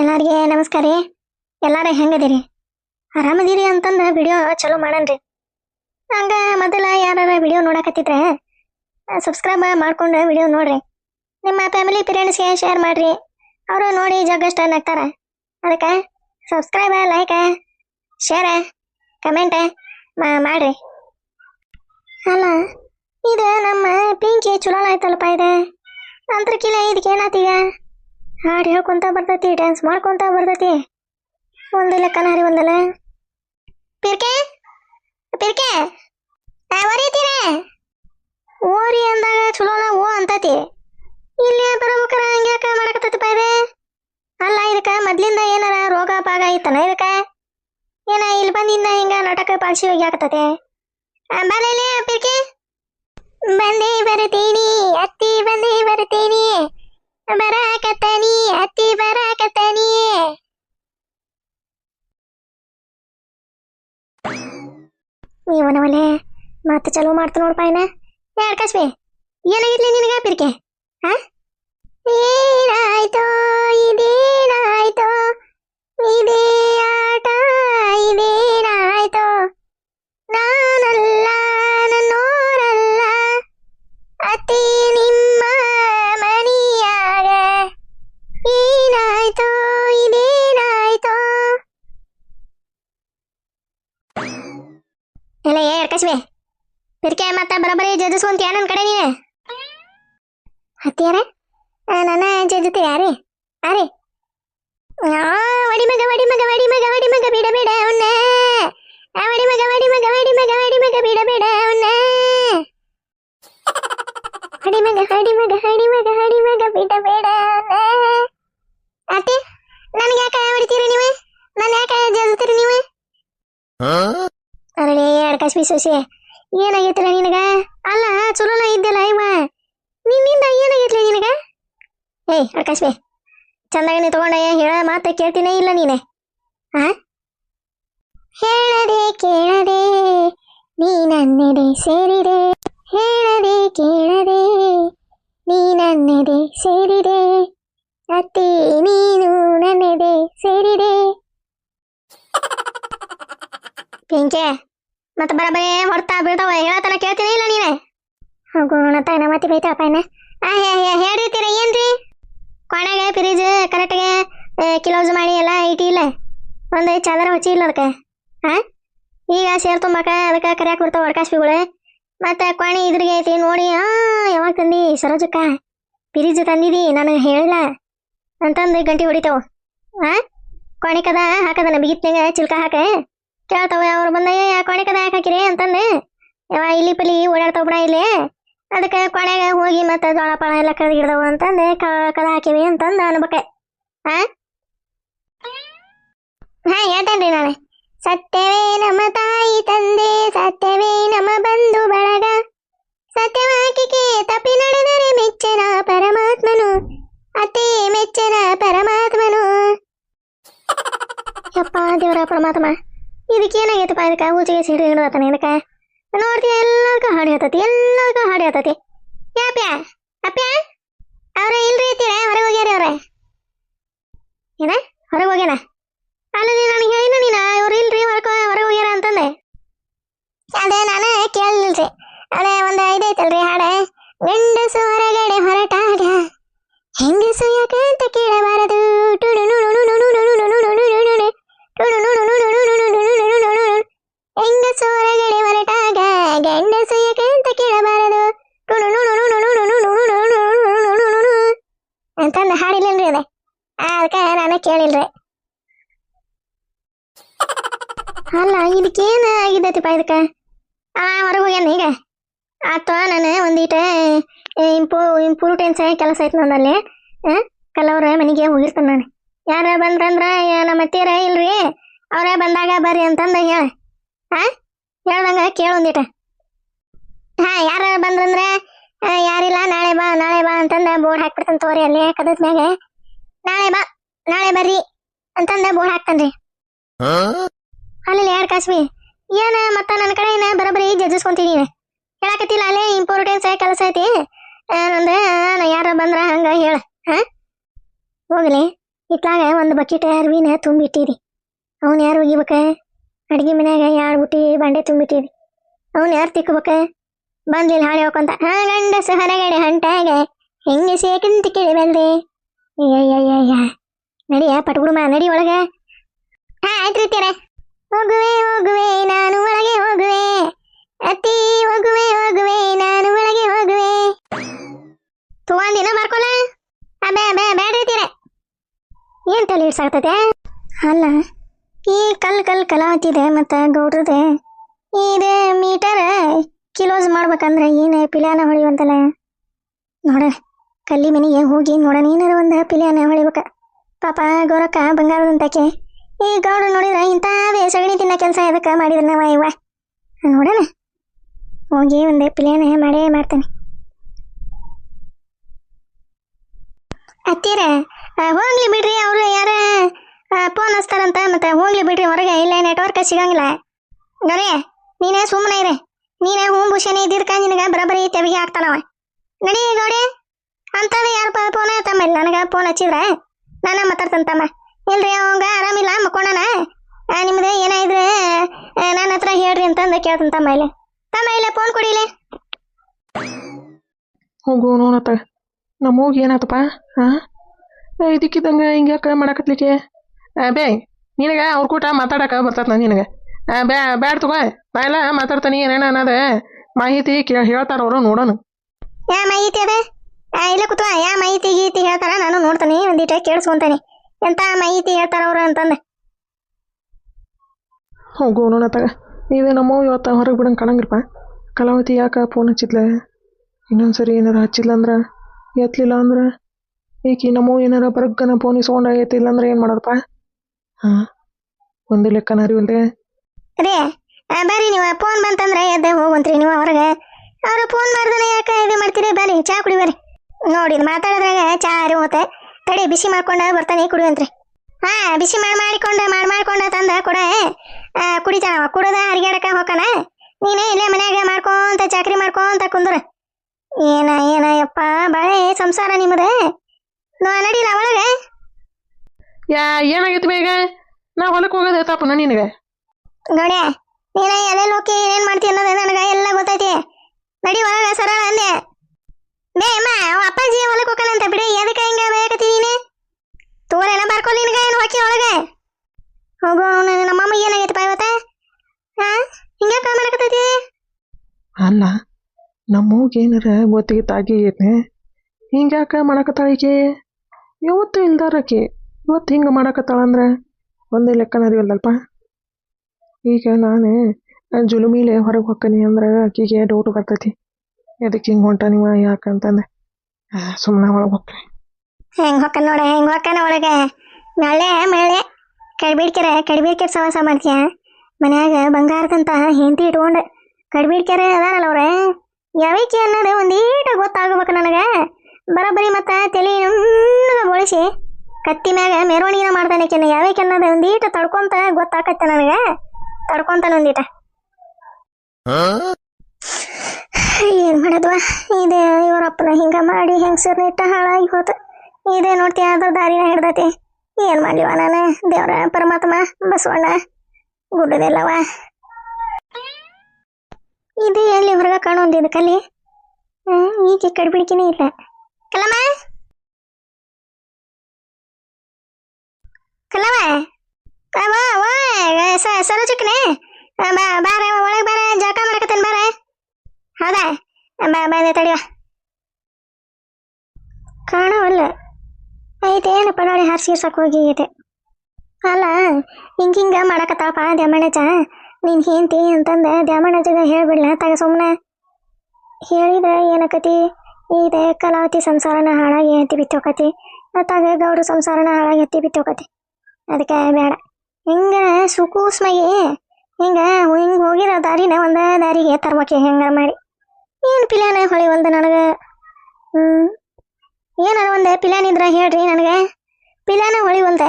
ಎಲ್ಲಾರಿಗೆ ನಮಸ್ಕಾರ ರೀ. ಎಲ್ಲಾರ ಹೆಂಗದಿರಿ? ಆರಾಮದಿರಿ ಅಂತಂದ ವಿಡಿಯೋ ಚಲೋ ಮಾಡನ್ರಿ. ಹಂಗ ಮೊದಲ ಯಾರ ವಿಡಿಯೋ ನೋಡಕತ್ತಿದ್ರೆ ಸಬ್ಸ್ಕ್ರೈಬ್ ಮಾಡ್ಕೊಂಡು ವಿಡಿಯೋ ನೋಡ್ರಿ. ನಿಮ್ಮ ಫ್ಯಾಮಿಲಿ ಪೇರೆಂಟ್ಸ್ಗೆ ಶೇರ್ ಮಾಡ್ರಿ. ಅವರು ನೋಡಿ ಜಗ್ಗಷ್ಟ ನಗ್ತಾರ. ಅದಕ್ಕೆ ಸಬ್ಸ್ಕ್ರೈಬ್ ಲೈಕ್ ಶೇರ್ ಕಮೆಂಟ್ ಮಾಡ್ರಿ. ಅಲ್ಲ, ಇದು ನಮ್ಮ ಪಿಂಕಿ ಚಲೋ ಆಯ್ತಲ್ಲಪ್ಪ ಇದೆ? ಅಂತರ್ಕಿಲ್ಲ ಇದಕ್ಕೆ ಏನಾತೀಗ ಹಾಡು ಹೇಳ್ಕೊಂತ ಬರ್ತೈತಿ ಡ್ಯಾನ್ಸ್ ಮಾಡ್ಕೊಂತ ಬರ್ತೈತಿ. ಒಂದು ಲೆಕ್ಕನ ಹರಿ ಒಂದಲ್ಲ. ಪಿರ್ಕೆ ಪಿರ್ಕೆ ಓರಿತೀರ ಓರಿ ಅಂದಾಗ ಚಲೋನ ಓ ಅಂತತಿ. ಇಲ್ಲಿ ಬರ್ಬೇಕಾರ ಹಂಗ್ಯಾಕ ಮಾಡಕತ್ತೈತಿ ಇದೆ? ಅಲ್ಲ, ಇದಕ್ಕ ಮೊದ್ಲಿಂದ ಏನಾರ ರೋಗ, ಪಾಗ ಐತನ ಇದಕ್ಕ? ಏನ ಇಲ್ಲಿ ಬಂದಿಂದ ಹಿಂಗ ನಾಟಕ ಪಾಲ್ಸಿ ಹೋಗಿ ಹಾಕತತೆ ಬರಲಿ ಪಿರ್ಕೆ. ಬಂದೇ ಬರ್ತೀನಿ ಅತ್ತಿ ಬಂದೇ ಬರ್ತೀನಿ ಬರಾಕತ್ತಾನಿ ಅತ್ತಿ ಬರಾಕತ್ತಾನಿ ನೀವನವಲೆ ಮತ್ತೆ ಚಲೋ ಮಾಡ್ತು ನೋಡ್ಪ ಏನ ಯಾರ್ ಕಸ್ಬೆ ಏನಾಗಿರ್ಲಿ ನಿನಗ ಪಿರಿಕೆ ಹಾ ಏನಾಯ್ತೋ ಇದೇನಾಯ್ತೋ ಇದೇ ಆಟ ಇದೇನಾಯ್ತೋ ಎಲ್ಲ ಏ ಅರ್ಕಸ್ವೆ ಪಿರ್ಕೆ ಮತ್ತ ಬರೋಬ್ಬರಿ ಜಜ್ಜಿಸ್ಕೊಂತ ನನ್ನ ಕಡೆ ನೀನೆ ಹತ್ತಿಯಾರ ನನ್ನ ಜಜ್ಜತಿ ಯಾರೇ ಯಾರೇ ವಡಿ ಮಗ ವಡಿ ಮಗ ವಡಿ ಮಗ ವಡಿ ಮಗ ಬಿಡ ಬಿಡ ಅವನ್ನ ವಡಿ ಮಗ ವಡಿ ಮಗ ವಡಿ ಮಗ ವಡಿ ಮಗ ಬಿಡ ಬಿಡ ಅವನ್ನ ಹಡಿ ಮಗ ಹಡಿ ಮಗ ಹಡಿ ಮಗ ಹಡಿ ಅಡ್ಕಾಸ್ ಸೊಸೆ ಏನಾಗೈತಿಲ್ಲ ನಿನಗ? ಅಲ್ಲ ಚಲೋನ ಇದ್ದಲ್ಲ ಇವ. ನಿನ್ನಿಂದ ಏನಾಗೈತ್ಲಿ ನಿನಗ? ಏಯ್ ಅಡ್ಕಾಸ್ಬಿ ಚಂದಾಗ ನೀ ತಗೊಂಡ ಹೇಳ ಮಾತ ಕೇಳ್ತೀನೇ ಇಲ್ಲ ನೀನೆ. ಆ? ಹೇಳದೆ ಕೇಳದೆ ನೀ ನನ್ನೆದೆ ಸೇರಿದೆ. ಹೇಳದೆ ಕೇಳದೆ ನೀ ನನ್ನೆದೆ ಸೇರಿದೆ. ಅತ್ತಿ ನೀನು ನನ್ನೆಡೆ ಸೇರಿದೆ. ಪಿಂಕೆ ಮತ್ತೆ ಬರಬರೇ ಹೊಡ್ತಾ ಬೀಳ್ತಾವ ಹೇಳತನ ಕೇಳ್ತೀನಿ ಇಲ್ಲ ನೀನೆ? ಹೋಗೋಣ ತಾನ ಮತ್ತೆ ಬೈತಾವಪ್ಪ ಇನ್ನ. ಆ, ಹೇ ಹೇ, ಹೇಳಿರ್ತೀರ ಏನ್ರಿ? ಕೊನೆಗೆ ಫ್ರಿಜ್ ಕರೆಕ್ಟ್ಗೆ ಕಿಲೋಸ್ ಮಾಡಿ ಎಲ್ಲ ಇಟ್ಟಿ ಇಲ್ಲ. ಒಂದು ಚಾದರ ಹಚ್ಚಿ ಇಲ್ಲ ಅದಕ್ಕೆ. ಹಾ ಈಗ ಸೇರ್ ತುಂಬಾಕ ಅದಕ್ಕೆ ಕರಿಯಾಕ ಬರ್ತಾವ ಒಡ್ಕಾಸ್ಪಿಗಳು. ಮತ್ತೆ ಕೊನೆ ಇದ್ರಿಗೆ ಐತಿ ನೋಡಿ, ಆ, ಯಾವಾಗ ತಂದಿ ಸರೋಜಕ್ಕ? ಫ್ರಿಜ್ ತಂದಿದಿ, ನನಗೆ ಹೇಳಿಲ್ಲ. ಅಂತಂದು ಗಂಟೆ ಹೊಡಿತಾವ. ಹಾ ಕೊನೆ ಕದ ಹಾಕದನ ಬಿಗಿತ್ನಾಗ ಚಿಲ್ಕ ಹಾಕ. ಕೇಳ್ತಾವ, ಅವ್ರು ಬಂದ ಯಾ ಕೊಣೆಕದ ಯಾಕೆ ಹಾಕಿರಿ? ಅಂತಂದು ಯಾವ ಇಲ್ಲಿ ಪಲಿ ಓಡಾಡ್ತಾವ ಇಲ್ಲಿ. ಅದಕ್ಕೆ ಕೊನೆಗೆ ಹೋಗಿ ಮತ್ತೆ ಜೋಳ ಪಾಳ ಎಲ್ಲ ಕದ ಅಂತಂದು, ಕ- ಕದ ಹಾಕಿವಿ? ಅಂತಂದು ಅನ್ಬೇಕೆ. ಹಾ ಹೇಳ್ತೇನ್ರಿ ನಾನು ಸತ್ಯವೇ ನಮ್ಮ ತಾಯಿ ತಂದೆ, ಸತ್ಯವೇ ನಮ್ಮ ಬಂಧು ಬಳಗ. ಸತ್ಯವಾಕಿಕೆ ತಪ್ಪಿ ನಡೆದರೆ ಮೆಚ್ಚನ ಪರಮಾತ್ಮನು. ಅತಿ ಮೆಚ್ಚನ ಪರಮಾತ್ಮನು. ಯಪ್ಪ, ದೇವರ, ಪರಮಾತ್ಮ. ಇದಕ್ಕೇನಾಗೈತಪ್ಪ ಇದಕ್ಕೆ ಊಚಿಗೆ ಸಿಡಿ ಹಿಡಿದತಾನೆ ಇದಕ್ಕೆ ನೋಡ್ತಿ ಎಲ್ಲದಕ್ಕೂ ಹಾಡು ಹೇಳ್ತತಿ ಎಲ್ಲದಕ್ಕೂ ಹಾಡು ಹೇಳ್ತತಿ. ಯಾಪ್ಯ ಅಪ್ಯ ಅವ್ರೆ, ಇಲ್ರಿ ಐತೀರ ಹೊರಗೆ ಹೋಗ್ಯಾರ ಅವ್ರೆ. ಏನ? ಹೊರಗೆ ಹೋಗ್ಯಾನ? ಅಲ್ಲ ನೀ ನನಗೆ ಹೇಳಿನ ನೀನ, ಇವ್ರು ಇಲ್ರಿ, ಹೊರಗೆ ಹೊರಗೆ ಹೋಗ್ಯಾರ ಅಂತಂದೆ. ಅದೇ, ನಾನು ಕೇಳಲಿಲ್ರಿ ಅದೇ, ಒಂದು ಐದೈತಲ್ರಿ ಹಾಡ. ಗಂಡಸು ಹೊರಗಡೆ ಹೊರಟಾಗ, ಹೆಂಗಸು ಯಾಕೆ ಅಂತ ಕೇಳಬಾರದು ಹೆಂಗಸು ಅಂತಂದು ಹಾಡಿಲ್ಲಲ್ರಿ ಅದೇ. ಅದಕ್ಕೆ ನಾನು ಕೇಳಿಲ್ರಿ. ಅಲ್ಲ, ಇದಕ್ಕೇನು ಆಗಿದ್ದೈತಿಪ್ಪ ಇದಕ್ಕೆ? ಆ, ಹೊರಗೆ ಹೋಗ್ಯಾನ ಈಗ. ಆತ ನಾನು ಒಂದೀಟ ಇಂಪೋ ಇಂಪೂರ್ಟೆನ್ಸ್ ಕೆಲಸ ಐತೆ ನನ್ನಲ್ಲಿ ಕಲ್ಲವ್ರ ಮನೆಗೆ ಹೋಗಿರ್ತಾನೆ ನಾನು. ಯಾರ ಬಂದ್ರಂದ್ರ ನಮ್ಮ ಅತ್ತೀರ ಇಲ್ರಿ. ಅವರೇ ಬಂದಾಗ ಬರ್ರಿ ಅಂತಂದ ಹೇಳ. ಹಾ ಹೇಳ್ದಂಗೆ ಕೇಳು ಒಂದೀಟ. ಹಾ, ಯಾರ ಬಂದ್ರಂದ್ರ ಅಂತಂದ ಬೋರ್ಡ್ ಹಾಕ್ಬಿಡ್ತಾನ ತೋರಿ ಅಲ್ಲಿ ಕದದ್ ಮ್ಯಾಗ. ನಾಳೆ ಬಾ ನಾಳೆ ಬರ್ರಿ ಅಂತಂದ ಬೋರ್ಡ್ ಹಾಕ್ತಾನ್ರಿ ಅಲ್ಲಿ ಯಾರು ಕಾಸ್ವಿ ಏನ ಮತ್ತ ನನ್ನ ಕಡೆಯಿಂದ ಬರೋಬ್ಬರಿ ಜಜ್ಜಿಸ್ಕೊಂತೀನಿ ಹೇಳಕತ್ತಿಲ್ಲ ಅಲ್ಲೇ ಇಂಪಾರ್ಟೆನ್ಸ್ ಕೆಲಸ ಐತಿ. ನಂದ ಯಾರ ಬಂದ್ರ ಹಂಗ ಹೇಳ ಹಾ? ಹೋಗ್ಲಿ ಇತ್ಲಾಗ ಒಂದು ಬಕೆಟ್ ಅರ್ವಿನ ತುಂಬಿಟ್ಟಿರಿ ಅವ್ನು ಯಾರು ಒಗಿಬೇಕ ಅಡ್ಗೆ ಮನ್ಯಾಗ ಯಾರು ಬುಟ್ಟಿ ಬಂಡೆ ತುಂಬಿಟ್ಟಿರಿ ಅವ್ನು ಯಾರು ತಿಕ್ಕಬೇಕ? ಬಂದ್ಲಿಲ್ಲ ಹಾಳೆ ಹೋಗ್ಕೊಂತ ಹಾ ಗಂಡಸ ಹೊರಗಡೆ ಹೊಂಟಾಗ ಹೆಂಗೆ ಸೇಕಂತ ಕೇಳಿಬಲ್ರಿ ಅಯ್ಯಯ್ಯಯ್ಯ ನಡಿಯ ಪಟ್ಗುಡುಮ ನಡಿ ಒಳಗ ಹಾ ಆಯ್ತು ರೀತಿಯರ ಹೋಗುವೆ ಹೋಗುವೆ ನಾನು ಒಳಗೆ ಹೋಗುವೆ ಅತ್ತಿ ಹೋಗುವೆ ಹೋಗುವೆ ನಾನು ಒಳಗೆ ಹೋಗುವೆ ತಗೊಂಡಿನ ಮಾರ್ಕೊಲ ಅಬೇ ಬೇ ಬೇಡ ರೀತಿಯರ ಏನ್ ತಲೆ ಇಡ್ಸಾಗ್ತದೆ ಅಲ್ಲ ಈ ಕಲ್ ಕಲ್ ಕಲಾವತಿದೆ ಮತ್ತು ಗೌಡ್ರದೆ ಇದು ಮೀಟರ್ ಕಿಲೋಸ್ ಮಾಡ್ಬೇಕಂದ್ರೆ ಏನು ಪಿಲಾನ ಹೊಳಿವಂತಲ್ಲ ನೋಡ ಕಲ್ಲಿ ಮನೆಗೆ ಹೋಗಿ ನೋಡೋಣ, ಏನಾರ ಒಂದು ಪಿಲಾನ ಹೊಳಿಬೇಕ. ಪಾಪ ಗೌರಕ್ಕ ಬಂಗಾರದಂತಕ್ಕೆ ಈ ಗೌಡ್ರು ನೋಡಿದ್ರೆ ಇಂಥವೇ ಸಗಣಿ ತಿನ್ನ ಕೆಲಸ ಎದಕ್ಕೆ ಮಾಡಿದ್ರೆ ನಾವ ಇವ ಹೋಗಿ ಒಂದು ಪಿಲಾನ ಮಾಡೇ ಮಾಡ್ತಾನೆ. ಅತ್ತೀರ ಹೋಗ್ಲಿ ಬಿಡ್ರಿ ಅವರು ಯಾರ ಫೋನ್ ಹಚ್ತಾರಂತ, ಮತ್ತೆ ಹೋಗ್ಲಿ ಬಿಡ್ರಿ ಹೊರಗೆ, ಇಲ್ಲ ನೆಟ್ವರ್ಕ್ ಸಿಗಂಗಿಲ್ಲ. ಗರೇ ನೀನೇ ಸುಮ್ಮನೆ ಇರೆ. ನೀನೇ ಹೂ ಭೂಷಣಿ ಇದ್ದಿದ್ಕ ನಿನಗ ಬರಬರಿ ತೆವಿಗೆ ಆಗ್ತಾನವ ನಡಿ ಗೌಡೆ. ಅಂತದ ಯಾರು ಫೋನ್ ತಮ್ಮ ಇಲ್ಲ ನನಗ ಫೋನ್ ಹಚ್ಚಿದ್ರ ನಾನ ಮಾತಾಡ್ತಂತಮ್ಮ ಇಲ್ರಿ ಅವಂಗ ಆರಾಮಿಲ್ಲ ಮಕ್ಕೊಂಡನ? ನಿಮ್ದು ಏನಾಯ್ದ್ರೆ ನನ್ನ ಹತ್ರ ಹೇಳ್ರಿ ಅಂತಂದ ಕೇಳ್ತಂತಮ್ಮ ಇಲ್ಲಿ. ತಮ್ಮ ಇಲ್ಲ ಫೋನ್ ಕೊಡಿಲಿ ಹೋಗು ನೋಡತ್ತ ನಮ್ಮೋಗಿ ಏನಾತಪ್ಪ ಹಾಂ ಇದಕ್ಕಿದ್ದಂಗೆ ಹಿಂಗೆ ಯಾಕೆ ಮಾಡಕತ್ಲಿಕ್ಕೆ? ಬೇ ನಿನಗೆ ಅವ್ರ ಕೂಟ ಮಾತಾಡಕ ಬರ್ತದ ನಿನಗೆ. ಆ, ಬ್ಯಾ ಬ್ಯಾಡ ತಗೋ ನಾ ಎಲ್ಲ ಮಾತಾಡ್ತಾನೆ ಏನೇನ ಅನ್ನೋದೇ ಮಾಹಿತಿ ಕೇಳಿ ಹೇಳ್ತಾರ ಅವರು ನೋಡೋಣ ಯಾ ಮಾಹಿತಿ ಅದ? ಇಲ್ಲ ಕುತ ಯಾ ಮಾಹಿತಿ ಗೀತಿ ಹೇಳ್ತಾರ ನಾನು ನೋಡ್ತಾನೆ ಒಂದಿಟ ಕೇಳಿಸ್ಕೊಂತಾನೆ. ಎಂತ ಮಾಹಿತಿ ಹೇಳ್ತಾರ ಅವ್ರ ಅಂತಂದು. ಹೋಗು ನೋಡೋಣ ತಗ ನೀವೇ ನಮ್ಮ ಇವತ್ತು ಹೊರಗೆ ಬಿಡಂಗೆ ಕಾಣಂಗಿರಪ್ಪ ಕಲಾವತಿ ಯಾಕೆ ಫೋನ್ ಹಚ್ಚಿದ್ಲ? ಇನ್ನೊಂದು ಸರಿ ಏನಾರ ಹಚ್ಚಿಲ್ಲ ಅಂದ್ರೆ? ಎತ್ತಲಿಲ್ಲ ಅಂದ್ರೆ? ಈಕಿ ನಮ್ಮ ಏನಾರ ಬರಗ್ಗನ ಫೋನ್ ಇಸ್ಕೊಂಡ ಎತ್ತಿಲ್ಲ ಅಂದ್ರೆ ಏನು ಮಾಡೋದಪ್ಪ? ಹಾಂ ಒಂದು ಲೆಕ್ಕನ ಅರಿವಲ್ದೆ? ರೀ ಆ, ಬರ್ರಿ ನೀವು ಫೋನ್ ಬಂತಂದ್ರೆ ಎದ್ದೆ ಹೋಗಂತ್ರಿ ನೀವು ಹೊರಗೆ. ಅವರು ಫೋನ್ ಮಾಡ್ದಾನೆ ಯಾಕೆ ಇದು ಮಾಡ್ತೀರಿ? ಬರ್ರಿ ಚಾ ಕುಡಿ ಬರ್ರಿ. ನೋಡಿ ಮಾತಾಡಿದ್ರಾಗ ಚಾ ಅರಿ ಹೋತೆ ತಡಿ ಬಿಸಿ ಮಾಡ್ಕೊಂಡ ಬರ್ತಾನೆ ಕುಡಿಯಂತ್ರಿ ಹಾ ಬಿಸಿ ಮಾಡಿ ಮಾಡಿಕೊಂಡ ಮಾಡಿ ಮಾಡ್ಕೊಂಡ ತಂದ ಕೊಡ ಕುಡಿತಾನವ. ಕುಡದ ಹರಿಗಾಡಕ ಹೋಗಣ ನೀನೇ ಇಲ್ಲೇ ಮನ್ಯಾಗ ಮಾಡ್ಕೊಂತ ಚಾಕ್ರಿ ಮಾಡ್ಕೊಂತ ಕುಂದ್ರ. ಏನ ಏನ ಯಪ್ಪ ಬಾಳೆ ಸಂಸಾರ ನಿಮ್ಮದೇ ನಾ ನಡಿಲ್ಲ ಒಳಗೆ? ಯಾ ಏನಾಗೈತಿ ಬೇಗ? ನಾ ಹೊಲಕ್ಕೆ ಹೋಗೋದು ತಪ್ಪನ ನಿನಗೆ? ನೋಡ್ಯ ನೀನ ಎಲ್ಲೆಲ್ಲಿ ಹೋಗಿ ಏನೇನು ಮಾಡ್ತಿ ಅನ್ನೋದು ನನಗೆ ಎಲ್ಲ ಗೊತ್ತೈತಿ. ನಡಿ ಒಳಗ ಸರಳ ಅಂದೆ. ಬೇ ಅಮ್ಮ ಅವ ಅಪ್ಪಾಜಿ ಹೊಲಕ್ಕೆ ಹೋಗನಂತ ಬಿಡಿ ಎದಕ್ಕೆ ಹಿಂಗ ಬೇಕತ್ತಿ ನೀನು ತೋರೆಲ್ಲ ಬರ್ಕೊಲ್ ನಿನಗ ಏನು ಹೊಕ್ಕಿ ಒಳಗೆ ಹೋಗು ಅವ್ನು ನಮ್ಮಮ್ಮ ಏನಾಗೈತಪ್ಪ ಇವತ್ತ ಹಾ ಹಿಂಗ್ಯಾಕ ಮಾಡಕತ್ತೈತಿ ಅಲ್ಲ ನಮ್ಮ ಮೂಗ್ ಏನಾರ ಗೊತ್ತಿಗೆ ತಾಗಿ ಐತೆ ಹಿಂಗ್ಯಾಕ ಮಾಡಕತ್ತಾಳ ಈಕೆ ಯಾವತ್ತೂ ಇಲ್ದಾರಕಿ ಇವತ್ತು ಹಿಂಗೆ ಮಾಡಕತ್ತಾಳಂದ್ರೆ ಒಂದೇ ಲೆಕ್ಕನ ಅರಿವಲ್ಲಲ್ಪ ಈಗ ನಾನು ಜುಲುಮಿಲೆ ಹೊರಗೆ ಹೊಕ್ಕನಿ ಅಂದ್ರೆ ಆಕಿಗೆ ಡೌಟ್ ಬರ್ತೈತಿ ಎದಕ್ಕೆ ಹಿಂಗೆ ಹೊಂಟ ನಿಮ್ಮ ಯಾಕಂತಂದೆ ಸುಮ್ಮನೆ ಒಳಗೆ ಹೋಗ್ರಿ. ಹೆಂಗ್ ಹೊಕ್ಕ ನೋಡ ಹೆಂಗ್ ಹೊಕ್ಕನ ಒಳಗೆ. ಮಳೆ ಮಳೆ ಕಡ್ಬಿಡ್ಕೆರೆ ಕಡ್ಬಿಡ್ಕೆರೆ ಸವಾಸ ಮಾಡ್ತೀಯ ಮನ್ಯಾಗ ಬಂಗಾರದಂತ ಹೆಂಡತಿ ಇಟ್ಕೊಂಡು ಕಡ್ಬಿಡ್ಕೆರೆ ಅದಾರಲ್ಲ ಅವ್ರೆ. ಯಾವೈಕಿ ಅನ್ನೋದು ಒಂದೀಟ ಗೊತ್ತಾಗಬೇಕು ನನಗೆ. ಬರೋಬ್ಬರಿ ಮತ್ತೆ ತಲೆ ನುಣ್ಣಗ ಬೋಳಿಸಿ ಕತ್ತಿ ಮ್ಯಾಗ ಮೆರವಣಿಗೆ ಮಾಡ್ತಾನೆ ಕೆನ್ನ ಯಾವೈಕಿ ಅನ್ನೋದು ಒಂದೀಟ ತಡ್ಕೊಂತ ಗೊತ್ತಾಕತ್ತೆ ನನಗೆ. ತಡ್ಕೊಂತಾನೆ ಒಂದೀಟ. ಏನ್ ಮಾಡೋದ್ವ? ಇದೆ ಇವರಪ್ಪನ ಹಿಂಗ ಮಾಡಿ ಹೆಂಗಸರ್ನ ಇಟ್ಟ ಹಾಳಾಗಿ ಹೋತ. ಇದೇ ನೋಡ್ತಿ ಅದ್ರ ದಾರಿನ ಹಿಡ್ದತಿ. ಏನ್ ಮಾಡ್ಲಿವ ನಾನು? ದೇವ್ರ ಪರಮಾತ್ಮ, ಬಸವಣ್ಣ, ಗುಡ್ಡದೆಲ್ಲವ. ಇದು ಎಲ್ಲಿ ಹೊರಗ ಕಾಣೊಂದಿದ್ದು ಕಲಿ ಈಗ ಕಡ್ಬಿಡ್ಕಿನೇ ಇಲ್ಲ. ಕಲಮ? ಕಲವ ಸರೋಜಕ್ಕನೆ ಬಾ ಬಂದೆ ತಡಿವ ಕಾಣವಲ್ಲ ಐತೆ ಏನಪ್ಪ ನೋಡಿ ಹೋಗಿ ಐತೆ ಅಲ್ಲ, ಹಿಂಗ ಹಿಂಗ ಮಾಡಕತ್ತಾಳಪ್ಪ ದ್ಯಾಮಣ್ಣಜ ನೀನ್ ಹೆಂಡ್ತಿ ಅಂತಂದ ದ್ಯಾಮಣ್ಣಜಗ ಹೇಳ್ಬಿಡ್ಲ, ತಗ ಸುಮ್ಮನೆ ಹೇಳಿದ್ರೆ ಏನಕತಿ? ಇದೆ ಕಲಾವತಿ ಸಂಸಾರನ ಹಾಳಾಗಿ ಎತ್ತಿ ಬಿತ್ತೋಕತಿ. ಮತ್ತಾಗ ಗೌಡ್ರ ಸಂಸಾರನ ಹಾಳಾಗಿ ಎತ್ತಿ ಬಿತ್ತೋಕತಿ. ಅದಕ್ಕೆ ಬೇಡ. ಹಿಂಗ ಸುಕೂಸ್ಮಾಗಿ ಹಿಂಗ ಹಿಂಗ ಹೋಗಿರೋ ದಾರಿನ ಒಂದ ದಾರಿಗೆ ತರ್ಬೇಕೆ ಹೆಂಗ ಮಾಡಿ. ಏನು ಪಿಲಾನ ಹೊಳಿ ಒಂದು ನನಗೆ? ಹ್ಮ್. ಏನಾರ ಒಂದೇ? ಪಿಲಾನ್ ಇದ್ರ ಹೇಳ್ರಿ ನನಗೆ. ಪಿಲಾನ ಹೊಳಿವಲ್ದೆ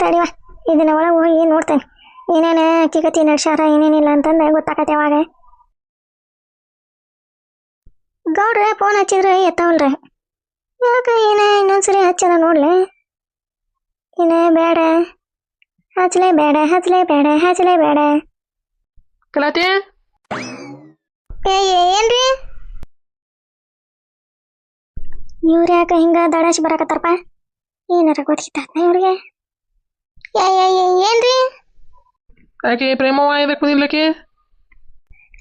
ತಡಿವ ಇದನ್ನ ಒಳಗೆ ಹೋಗಿ ನೋಡ್ತೇನೆ? ಏನೇನು ಕಿಗತಿ ನಡ್ಸ್ಯಾರ, ಏನೇನಿಲ್ಲ ಅಂತಂದು ಗೊತ್ತಾಕತ್ತೆ ಅವಾಗ ಗೌಡ್ರೆ ಫೋನ್ ಹಚ್ಚಿದ್ರೆ ಎತ್ತವಲ್ರಿ. ಯಾಕೆ ಏನ ಇನ್ನೊಂದ್ಸರಿ ಹಚ್ಚದ ನೋಡ್ಲಿ? ಏನ ಬೇಡ. ಹಚ್ಚಲೇ ಬೇಡ ಹಚ್ಚಲೇ ಬೇಡ ಹಚ್ಚಲೇ ಬೇಡ. ಕಲಾತಿ? ಏನ್ರಿ? ಇವ್ರ ಯಾಕ ಹಿಂಗ ದಡಾಶ್ ಬರಾಕತ್ತಾರಪ್ಪ? ಏನಾರ ಗೊತ್ತಿತ್ತ ಇವ್ರಿಗೆ? ಏನ್ರಿ? ಆಕೆ ಪ್ರೇಮವ್ವ ಇದಕ್ಕೆ ಬಂದಿಲ್ಲಕಿ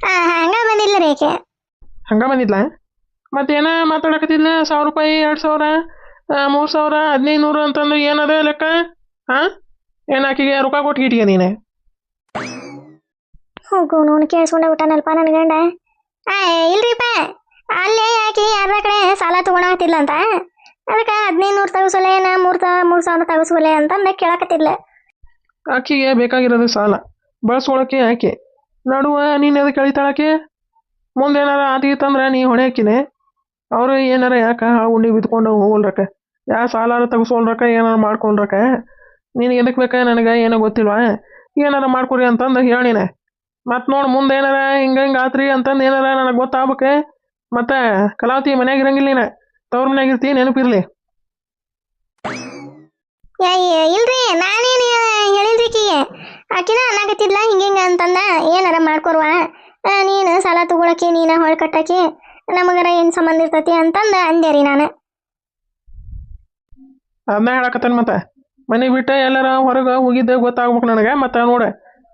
ಆ ಹಂಗ ಬಂದಿಲ್ಲ ರೀ ಆಕೆ. ಹಂಗ ಬಂದಿದ್ಲ? ಮತ್ತೇನ ಮಾತಾಡಕತ್ತಿದ್ಲ? ಸಾವಿರ ರೂಪಾಯಿ ಎರಡು ಸಾವಿರ ಮೂರು ಸಾವಿರ ಹದಿನೈದು ನೂರು ಅಂತಂದ್ರೆ ಏನದ ಲೆಕ್ಕ? ಹಾ ಏನು ಆಕೆಗೆ ರೊಕ್ಕ ಕೊಟ್ಗಿಟ್ಟಿಯ ನೀನು? ಹೋಗು, ನೋನು ಕೇಳಿಸ್ಕೊಂಡೆ ಬಿಟ್ಟಾನಲ್ಪ ನನ್ನ ಗಂಡ. ಇಲ್ರಿಪ್ಪ, ಅಲ್ಲೇ ಯಾಕೆ ಯಾರ ಕಡೆ ಸಾಲ ತಗೊಳಕತ್ತಿಲ್ಲ ಅಂತ? ಅದಕ್ಕೆ ಹದಿನೈದು ನೂರು ತಗಸೋಲೆ ನಾ ಮೂರು ಮೂರು ಸಾವಿರ ತಗಸೋಲೆ ಅಂತಂದ ಕೇಳಕತ್ತಿದ್ಲ. ಆಕೆಗೆ ಬೇಕಾಗಿರೋದು ಸಾಲ, ಬಳಸ್ಕೊಳಕ್ಕೆ ಆಕೆ ನಡುವ ನೀನು ಅದಕ್ಕೆ ಕಳಿತಾಳಕ್ಕೆ ಮುಂದೆ ಏನಾರ ಆತೀತಂದ್ರೆ ನೀ ಹೊಣೆ ಹಾಕಿನೆ. ಅವರು ಏನಾರ ಯಾಕ ಆ ಉಂಡಿ ಬಿದ್ಕೊಂಡು ಹೋಗಲ್ರಕ್ಕ ಯಾ ಸಾಲಾರ ತೆಗೆಸ್ಕೊಳ್ರಕ್ಕ ಏನಾರ ಮಾಡ್ಕೊಂಡ್ರಕ್ಕ ನೀನು ಎದಕ್ಕೆ ಬೇಕಾ? ನನಗೆ ಏನೋ ಗೊತ್ತಿಲ್ವಾ? ಏನಾರ ಮಾಡ್ಕೊರಿ ಅಂತಂದು ಹೇಳಿನ ಮತ್ತು ನೋಡ್ ಮುಂದೆ ಏನಾರ ಹಿಂಗೆ ಹಿಂಗೆ ಆತ್ರಿ ಅಂತಂದು ಏನಾರ ನನಗೆ ಗೊತ್ತಾಗ್ಬೇಕೆ? ಮತ್ತು ಕಲಾವತಿ ಮನ್ಯಾಗ ಇರಂಗಿಲ್ಲ ನೀನ? ತವ್ರ ಮನ್ಯಾಗ ಇರ್ತಿ ನೆನಪಿರ್ಲಿ ಇಲ್ರಿ ನಾನೇನು ಹೇಳಿಲ್ರಿ ಕಿ. ಆಕಿನ ಅನ್ನಾಗತ್ತಿದ್ಲ ಹಿಂಗ ಹಿಂಗ ಅಂತಂದ. ಏನಾರ ಮಾಡ್ಕೊರ್ವ ನೀನು ಸಾಲ ತಗೊಳಕಿ ನೀನ ಹೊಳ್ ಕಟ್ಟಾಕಿ ನಮಗರ ಏನು ಸಂಬಂಧ ಇರ್ತೈತಿ ಅಂತಂದ ಅಂದೆ ರೀ ನಾನು. ಅದನ್ನ ಹೇಳಕತ್ತಾನ ಮತ್ತೆ? ಮನೆ ಬಿಟ್ಟು ಎಲ್ಲಾರ ಹೊರಗೆ ಹೋಗಿದ್ದೆ ಗೊತ್ತಾಗ್ಬೇಕು ನನಗೆ. ಮತ್ತೆ ನೋಡ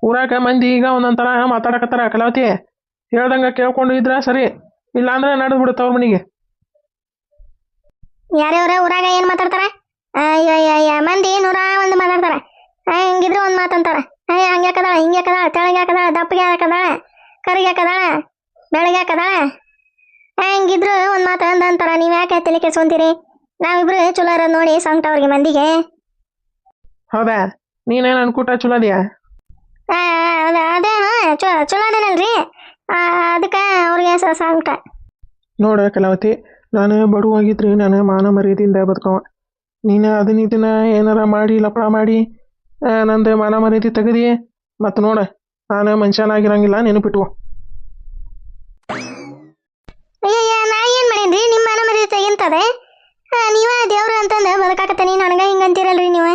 ಊರಾಗ ಮಂದಿ ಈಗ ಒಂದೊಂಥರ ಮಾತಾಡಕತ್ತಾರ ಕಲಾವತಿ. ಹೇಳ್ದಂಗ ಕೇಳ್ಕೊಂಡು ಇದ್ರ ಸರಿ. ಇಲ್ಲಾಂದ್ರೆ ನಡೆದು ಬಿಡುತ್ತೆ ಅವ್ರ ಮನೆಗೆ. ಯಾರ್ಯಾವ್ರ ಊರಾಗ ಏನು ಮಾತಾಡ್ತಾರ? ಮಂದಿ ನೂರ ಒಂದು ಮಾತಾಡ್ತಾರ. ಹಿಂಗಿದ್ರು ಒಂದು ಮಾತಂತಾರ ಅಯ್ಯ ಹಂಗೆ ಹಾಕದಾಳ ಹಿಂಗೆ ಹಾಕದಾಳ ತೆಳಗೆ ಹಾಕದಾಳ ದಪ್ಪಗೆ ಹಾಕದಾಳ ಕರಿಗೆ ಹಾಕದಾಳ ಬೆಳಗ್ಗೆ ಹಾಕದಾಳ. ಹಂಗಿದ್ರು ಹಿಂಗಿದ್ರು ಒಂದು ಮಾತು ಅಂದ ಅಂತಾರ. ನೀವು ಯಾಕೆ ತಲೆ ಕೆಸ್ಕೊಂತೀರಿ ನಾವಿಬ್ರು ಚಲೋ ಇರೋದ್ ನೋಡಿ ಸಂಕಟ ಅವ್ರಿಗೆ ಮಂದಿಗೆ. ಹೌದಾ? ನೀನೇನು ಅನ್ಕೂಟ ಚಲೋ ಅದೆಯಾ? ಆ, ಅದ ಅದೇ ಹಾಂ ಚಲೋ ಅದೇನಲ್ರಿ. ಅದಕ್ಕೆ ಅವ್ರಿಗೆ ಸ ಸಂಕಟ ನೋಡ ಕಲಾವತಿ ನಾನು ಬಡವಾಗಿದ್ರಿ ನಾನು ಮಾನ ಮರ್ಯಾದೆಯಿಂದ ಬದುಕವ. ನೀನು ಅದನ್ನ ಇದನ್ನ ಏನಾರ ಮಾಡಿ ಲಪಡ ಮಾಡಿ ನಂದು ಮಾನ ಮರ್ಯಾದೆ ತೆಗದಿ. ಮತ್ತು ನೋಡ ನಾನು ಮನುಷ್ಯನಾಗಿರಂಗಿಲ್ಲ ನೆನಪಿಟ್ಕೋ. ಅಯ್ಯಯ್ಯ ನಾ ಏನು ಮಾಡೇನ್ರಿ? ನಿಮ್ಮ ಮನ ಮರ್ಯಾದೆ ತೆಗಿಂತದೆ? ನೀವ ದೇವ್ರು ಅಂತಂದ ಬದುಕಾಕತ್ತೀನಿ. ನನಗ ಹಿಂಗಂತೀರಲ್ರಿ ನೀವು.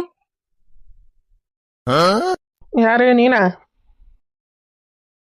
ಯಾರೇ ನೀನಾ